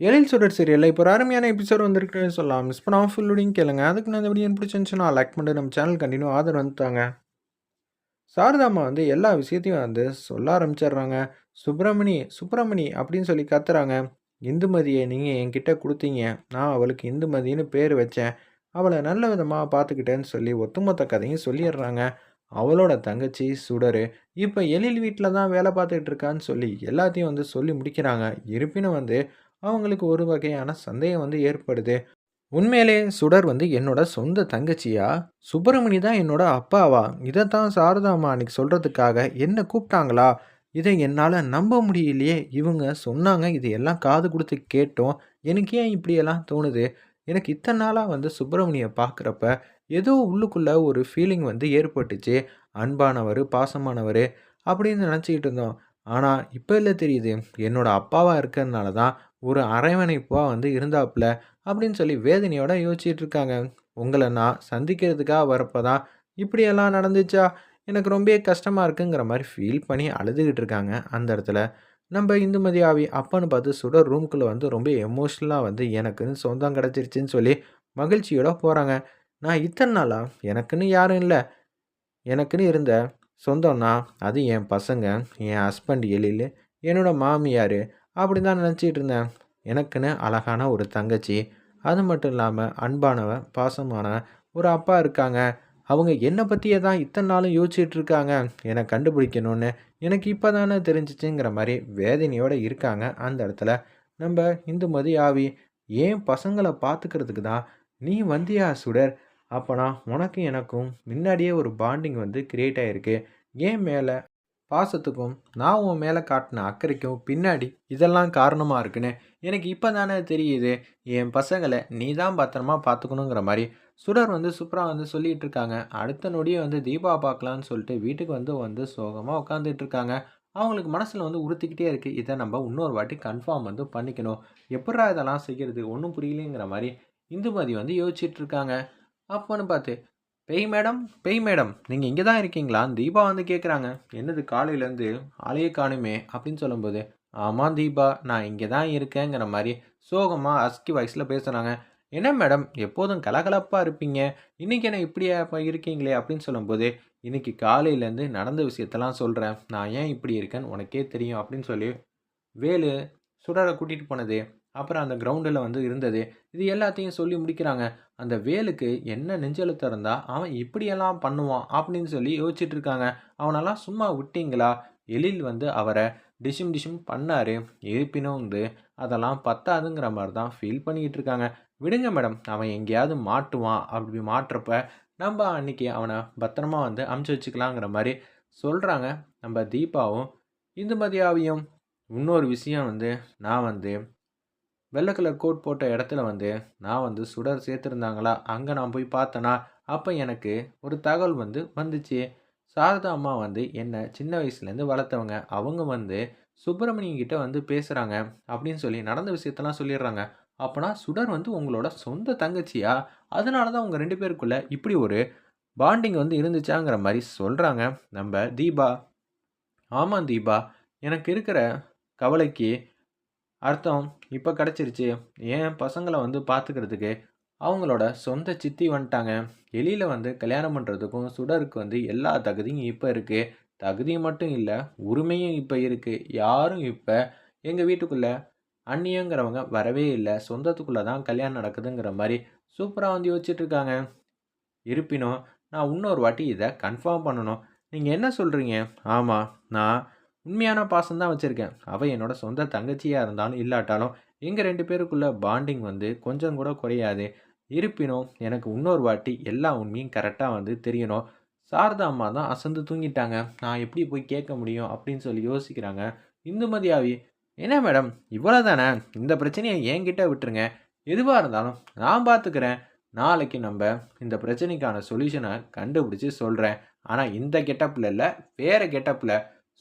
எழில் சுடர் சீரியலில் இப்போ ஒரு அருமையான எபிசோட் வந்திருக்குன்னு சொல்லலாம். மிஸ் பண்ணாமல் ஃபுல்லுடையும் கேளுங்க. அதுக்கு நான் இந்த வீடியோ பிடிச்சிருந்துச்சுன்னா லைக் பண்ணிட்டு நம்ம சேனல் கண்டினியூ ஆதரவு வந்துட்டாங்க. சாரதாமா வந்து எல்லா விஷயத்தையும் வந்து சொல்ல ஆரம்பிச்சிடுறாங்க. சுப்பிரமணி சுப்பிரமணி அப்படின்னு சொல்லி கத்துறாங்க. இந்துமதியை நீங்கள் என்கிட்ட கொடுத்தீங்க. நான் அவளுக்கு இந்துமதின்னு பேர் வச்சேன். அவளை நல்ல விதமாக பார்த்துக்கிட்டேன்னு சொல்லி ஒட்டுமொத்த கதையும் சொல்லிடுறாங்க. அவளோட தங்கச்சி சுடரு. இப்போ எழில் வீட்டில் தான் வேலை பார்த்துக்கிட்டு இருக்கான்னு சொல்லி எல்லாத்தையும் வந்து சொல்லி முடிக்கிறாங்க. இருப்பினும் வந்து அவங்களுக்கு ஒரு வகையான சந்தேகம் வந்து ஏற்படுது. உண்மையிலே சுடர் வந்து என்னோட சொந்த தங்கச்சியா? சுப்பிரமணி தான் என்னோட அப்பாவா? இதைத்தான் சாரதாமா அன்னைக்கு சொல்கிறதுக்காக என்ன கூப்பிட்டாங்களா? இதை என்னால் நம்ப முடியலையே. இவங்க சொன்னாங்க இது எல்லாம் காது கொடுத்து கேட்டோம். எனக்கு ஏன் இப்படியெல்லாம் தோணுது? எனக்கு இத்தனை நாளாக வந்து சுப்பிரமணியை பார்க்குறப்ப ஏதோ உள்ளுக்குள்ளே ஒரு ஃபீலிங் வந்து ஏற்பட்டுச்சு. அன்பானவர் பாசமானவர் அப்படின்னு நினச்சிக்கிட்டு இருந்தோம். ஆனால் இப்போ இல்லை தெரியுது. என்னோட அப்பாவாக இருக்கிறதுனால தான் ஒரு அரவணைப்பாக வந்து இருந்தாப்புல அப்படின்னு சொல்லி வேதனையோட யோசிச்சுட்டு இருக்காங்க உங்களை நான் சந்திக்கிறதுக்காக வரப்போ தான் இப்படியெல்லாம் நடந்துச்சா? எனக்கு ரொம்ப கஷ்டமாக இருக்குங்கிற மாதிரி ஃபீல் பண்ணி அழுதுகிட்டு இருக்காங்க அந்த இடத்துல. நம்ம இந்துமதி ஆவி அப்பன்னு பார்த்து சுட ரூம்குள்ளே வந்து ரொம்ப எமோஷ்னலாக வந்து எனக்குன்னு சொந்தம் கிடச்சிருச்சுன்னு சொல்லி மகிழ்ச்சியோட போகிறாங்க நான் இத்தனை நாளாக எனக்குன்னு யாரும் இல்லை. எனக்குன்னு இருந்த சொந்தம்னா அது என் பசங்க என் ஹஸ்பண்ட் எழில் என்னோட மாமியார் அப்படி தான் நினச்சிட்டு இருந்தேன் எனக்குன்னு அழகான ஒரு தங்கச்சி அது மட்டும் இல்லாமல் அன்பானவ பாசமான ஒரு அப்பா இருக்காங்க. அவங்க என்னை பற்றியே தான் இத்தனை நாளும் யோசிச்சுட்டு இருக்காங்க என்னை கண்டுபிடிக்கணும்னு எனக்கு இப்போ தானே தெரிஞ்சிச்சுங்கிற மாதிரி வேதனையோடு இருக்காங்க அந்த இடத்துல. நம்ம இந்துமதி ஆவி ஏன் பசங்களை பார்த்துக்கிறதுக்கு தான் நீ வந்தியா சுடர்? அப்போனா உனக்கும் எனக்கும் முன்னாடியே ஒரு பாண்டிங் வந்து கிரியேட் ஆகிருக்கு ஏன் மேலே பாசத்துக்கும் நான் உன் மேலே காட்டின அக்கறைக்கும் பின்னாடி இதெல்லாம் காரணமாக இருக்குன்னு எனக்கு இப்போ தானே தெரியுது. என் பசங்களை நீ தான் பத்திரமா பார்த்துக்கணுங்கிற மாதிரி. சுடர் வந்து சூப்பராக வந்து சொல்லிகிட்டு இருக்காங்க. அடுத்த நொடியே வந்து தீபா பார்க்கலான்னு சொல்லிட்டு வீட்டுக்கு வந்து வந்து சோகமாக உட்காந்துட்டு இருக்காங்க. அவங்களுக்கு மனசில் வந்து உறுத்திக்கிட்டே இருக்குது இதை நம்ம இன்னொரு வாட்டி கன்ஃபார்ம் வந்து பண்ணிக்கணும். எப்படா இதெல்லாம் செய்கிறது ஒன்றும் புரியலைங்கிற மாதிரி இந்துமதி வந்து யோசிச்சுட்டு இருக்காங்க. அப்போன்னு பார்த்து பேய் மேடம் பேய் மேடம் நீங்கள் இங்கே தான் இருக்கீங்களா? தீபா வந்து கேட்குறாங்க என்னது காலையிலேருந்து ஆளையே காணுமே அப்படின்னு சொல்லும்போது ஆமாம் தீபா நான் இங்கே தான் இருக்கேங்கிற மாதிரி சோகமாக அஸ்கி வயசில் பேசுகிறாங்க என்ன மேடம் எப்போதும் கலகலப்பாக இருப்பீங்க? இன்றைக்கி என்ன இப்படியா இருக்கீங்களே அப்படின்னு சொல்லும்போது இன்றைக்கி காலையிலேருந்து நடந்த விஷயத்தெல்லாம் சொல்கிறேன் நான் ஏன் இப்படி இருக்கேன்னு உனக்கே தெரியும் அப்படின்னு சொல்லி வேலு சுடரை கூட்டிகிட்டு போனது. அப்புறம் அந்த கிரவுண்டில் வந்து இருந்தது. இது எல்லாத்தையும் சொல்லி முடிக்கிறாங்க. அந்த வேலுக்கு என்ன நெஞ்செழுத்தம் இருந்தால் அவன் இப்படியெல்லாம் பண்ணுவான் அப்படின்னு சொல்லி யோசிச்சுட்டு இருக்காங்க. அவனெல்லாம் சும்மா விட்டீங்களா? எழில் வந்து அவரை டிஷிம் டிஷிம் பண்ணார். இருப்பினும் வந்து அதெல்லாம் பத்தாதுங்கிற மாதிரி தான் ஃபீல் பண்ணிக்கிட்டு இருக்காங்க. விடுங்க மேடம் அவன் எங்கேயாவது மாட்டுவான். அப்படி மாட்டுறப்ப நம்ம அன்னைக்கு அவனை பத்திரமா வந்து அமுச்சு வச்சுக்கலாங்கிற மாதிரி சொல்கிறாங்க நம்ம தீபாவும் இந்துமதியாவையும் இன்னொரு விஷயம் வந்து நான் வந்து வெள்ளை கலர் கோட் போட்ட இடத்துல வந்து நான் வந்து சுடர் சேர்த்துருந்தாங்களா? அங்கே நான் போய் பார்த்தேனா அப்போ எனக்கு ஒரு தகவல் வந்து வந்துச்சு. சாரதா அம்மா வந்து என்னை சின்ன வயசுலேருந்து வளர்த்தவங்க. அவங்க வந்து சுப்பிரமணியம் கிட்ட வந்து பேசுகிறாங்க அப்படின்னு சொல்லி நடந்த விஷயத்தெல்லாம் சொல்லிடுறாங்க. அப்போனா சுடர் வந்து உங்களோட சொந்த தங்கச்சியா? அதனால தான் உங்கள் ரெண்டு பேருக்குள்ளே இப்படி ஒரு பாண்டிங் வந்து இருந்துச்சாங்கிற மாதிரி சொல்கிறாங்க நம்ம தீபா. ஆமாம் தீபா. எனக்கு இருக்கிற கவலைக்கு அர்த்தம் இப்போ கிடச்சிருச்சு. ஏன் பசங்களை வந்து பார்த்துக்கிறதுக்கு அவங்களோட சொந்த சித்தி வந்துட்டாங்க. எலியில் வந்து கல்யாணம் பண்ணுறதுக்கும் சுடருக்கு வந்து எல்லா தகுதியும் இப்போ இருக்குது தகுதி மட்டும் இல்லை உரிமையும் இப்போ இருக்குது யாரும் இப்போ எங்கள் வீட்டுக்குள்ளே அந்நியங்கிறவங்க வரவே இல்லை. சொந்தத்துக்குள்ளே தான் கல்யாணம் நடக்குதுங்கிற மாதிரி சூப்பராக வந்து யோசிச்சுட்ருக்காங்க. இருப்பினும் நான் இன்னொரு வாட்டி இதை கன்ஃபார்ம் பண்ணணும். நீங்கள் என்ன சொல்கிறீங்க ஆமாம் நான் உண்மையான பாசம் தான் வச்சுருக்கேன். அவள் என்னோட சொந்த தங்கச்சியாக இருந்தாலும் இல்லாட்டாலும் எங்கள் ரெண்டு பேருக்குள்ள பாண்டிங் வந்து கொஞ்சம் கூட குறையாது. இருப்பினும் எனக்கு இன்னொரு வாட்டி எல்லா உண்மையும் கரெக்டாக வந்து தெரியணும். சாரதா அம்மா தான் அசந்து தூங்கிட்டாங்க. நான் எப்படி போய் கேட்க முடியும் அப்படின்னு சொல்லி யோசிக்கிறாங்க. இந்துமதியாவி என்ன மேடம் இவ்வளோ தானே இந்த பிரச்சனையை என்கிட்ட விட்டுருங்க. எதுவாக இருந்தாலும் நான் பார்த்துக்கிறேன் நாளைக்கு நம்ம இந்த பிரச்சனைக்கான சொல்யூஷனை கண்டுபிடிச்சி சொல்கிறேன் ஆனால் இந்த கெட்டப்பில் இல்லை வேறு கெட்டப்பில்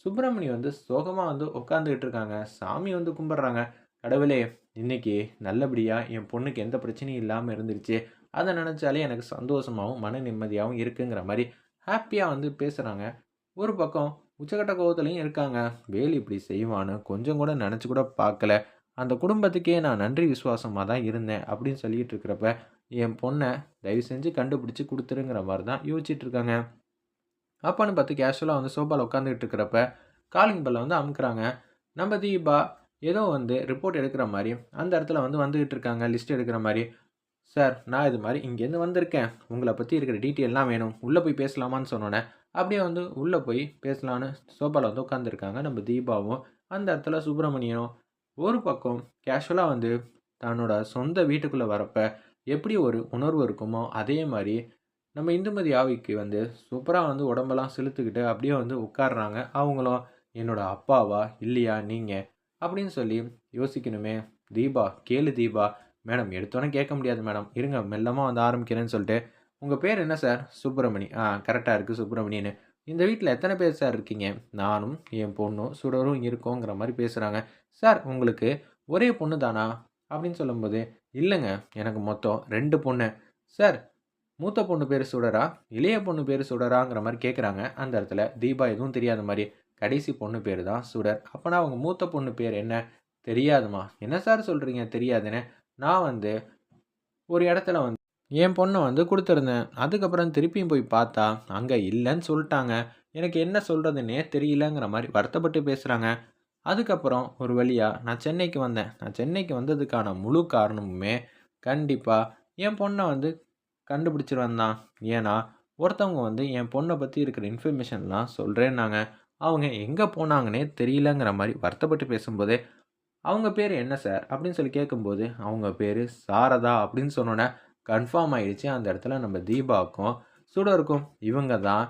சுப்பிரமணி வந்து சோகமாக வந்து உட்காந்துக்கிட்டு இருக்காங்க. சாமி வந்து கும்பிட்றாங்க. கடவுளே இன்னைக்கு நல்லபடியாக என் பொண்ணுக்கு எந்த பிரச்சனையும் இல்லாமல் இருந்துருச்சு. அதை நினச்சாலே எனக்கு சந்தோஷமாகவும் மன நிம்மதியாகவும் இருக்குங்கிற மாதிரி ஹாப்பியாக வந்து பேசுகிறாங்க ஒரு பக்கம் உச்சக்கட்ட கோபத்துலையும் இருக்காங்க. வேலு இப்படி செய்வான்னு கொஞ்சம் கூட நினச்சி கூட பார்க்கல அந்த குடும்பத்துக்கே நான் நன்றி விசுவாசமாக தான் இருந்தேன் அப்படின்னு சொல்லிகிட்டு இருக்கிறப்ப என் பொண்ணை தயவு செஞ்சு கண்டுபிடிச்சி கொடுத்துருங்கிற மாதிரி தான் யோசிச்சுட்டு இருக்காங்க. அப்போன்னு பார்த்து கேஷுவலாக வந்து சோஃபாவில் உட்காந்துக்கிட்டு இருக்கிறப்ப காலிங் பெல்லை வந்து அமுக்குறாங்க. நம்ம தீபா ஏதோ வந்து ரிப்போர்ட் எடுக்கிற மாதிரி அந்த இடத்துல வந்து வந்துக்கிட்டு இருக்காங்க லிஸ்ட் எடுக்கிற மாதிரி. சார் நான் இது மாதிரி இங்கேருந்து வந்திருக்கேன். உங்களை பற்றி இருக்கிற டீட்டெயிலாம் வேணும். உள்ளே போய் பேசலாமான்னு சொன்னோன்னே அப்படியே வந்து உள்ளே போய் பேசலான்னு சோஃபாவில் வந்து உட்காந்துருக்காங்க நம்ம தீபாவும் அந்த இடத்துல சுப்பிரமணியனும். ஒரு பக்கம் கேஷுவலாக வந்து தன்னோட சொந்த வீட்டுக்குள்ளே வரப்போ எப்படி ஒரு உணர்வு இருக்குமோ அதே மாதிரி நம்ம இந்துமதி ஆவிக்கு வந்து சூப்பராக வந்து உடம்பெல்லாம் செலுத்துக்கிட்டு அப்படியே வந்து உட்காடுறாங்க அவங்களும் என்னோட அப்பாவா? இல்லையா? நீங்கள் அப்படின்னு சொல்லி யோசிக்கணுமே. தீபா கேளு தீபா. மேடம் எடுத்தோன்னே கேட்க முடியாது மேடம். இருங்க மெல்லமாக வந்து ஆரம்பிக்கிறேன்னு சொல்லிட்டு. உங்கள் பேர் என்ன சார்? சுப்பிரமணி. ஆ கரெக்டாக இருக்குது சுப்பிரமணின்னு. இந்த வீட்டில் எத்தனை பேர் சார் இருக்கீங்க? நானும் என் பொண்ணும் சுடரும் இருக்கோங்கிற மாதிரி பேசுகிறாங்க சார் உங்களுக்கு ஒரே பொண்ணு தானா அப்படின்னு சொல்லும்போது இல்லைங்க எனக்கு மொத்தம் ரெண்டு பொண்ணு. சார் மூத்த பொண்ணு பேர் சுடரா இளைய பொண்ணு பேர் சுடராங்கிற மாதிரி கேட்குறாங்க அந்த இடத்துல தீபா எதுவும் தெரியாத மாதிரி கடைசி பொண்ணு பேர் தான் சுடர். அப்போனா அவங்க மூத்த பொண்ணு பேர் என்ன? தெரியாதுமா. என்ன சார் சொல்கிறீங்க தெரியாதுன்னு நான் வந்து ஒரு இடத்துல வந்து என் பொண்ணை வந்து கொடுத்துருந்தேன். அதுக்கப்புறம் திருப்பியும் போய் பார்த்தா அங்கே இல்லைன்னு சொல்லிட்டாங்க. எனக்கு என்ன சொல்கிறதுனே தெரியலங்கிற மாதிரி வருத்தப்பட்டு பேசுகிறாங்க அதுக்கப்புறம் ஒரு வழியாக நான் சென்னைக்கு வந்தேன். நான் சென்னைக்கு வந்ததுக்கான முழு காரணமுமே கண்டிப்பாக என் பொண்ணை வந்து கண்டுபிடிச்சிருவேன் தான். ஏன்னா ஒருத்தவங்க வந்து என் பொண்ணை பற்றி இருக்கிற இன்ஃபர்மேஷன்லாம் சொல்கிறேன்னாங்க அவங்க எங்கே போனாங்கன்னே தெரியலங்கிற மாதிரி வருத்தப்பட்டு பேசும்போதே அவங்க பேர் என்ன சார்? அப்படின்னு சொல்லி கேட்கும்போது அவங்க பேர் சாரதா அப்படின்னு சொன்னோன்னே கன்ஃபார்ம் ஆகிடுச்சு அந்த இடத்துல நம்ம தீபாவுக்கும் சுடருக்கும் இவங்க தான்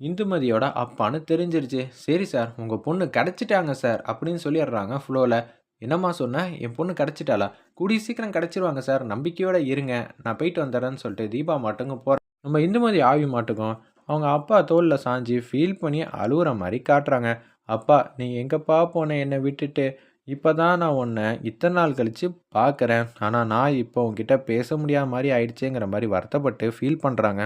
இந்துமதியோட அப்பான்னு தெரிஞ்சிருச்சு. சரி சார் உங்கள் பொண்ணு கிடச்சிட்டாங்க சார் அப்படின்னு சொல்லிடுறாங்க ஃப்ளோவில் என்னம்மா சொன்னேன் என் பொண்ணு கிடச்சிட்டாளா? கூடிய சீக்கிரம் கிடச்சிருவாங்க சார். நம்பிக்கையோடு இருங்க. நான் போயிட்டு வந்துடுறேன்னு சொல்லிட்டு தீபா மாட்டுங்க போகிறேன் நம்ம இந்துமதி ஆவி மாட்டுக்கும். அவங்க அப்பா தோலில் சாஞ்சு ஃபீல் பண்ணி அழுகுற மாதிரி காட்டுறாங்க. அப்பா நீ எங்கப்பா போன? என்னை விட்டுட்டு. இப்போ தான் நான் உன்னை இத்தனை நாள் கழித்து பார்க்குறேன் ஆனால் நான் இப்போ உங்ககிட்ட பேச முடியாத மாதிரி ஆயிடுச்சேங்கிற மாதிரி வருத்தப்பட்டு ஃபீல் பண்ணுறாங்க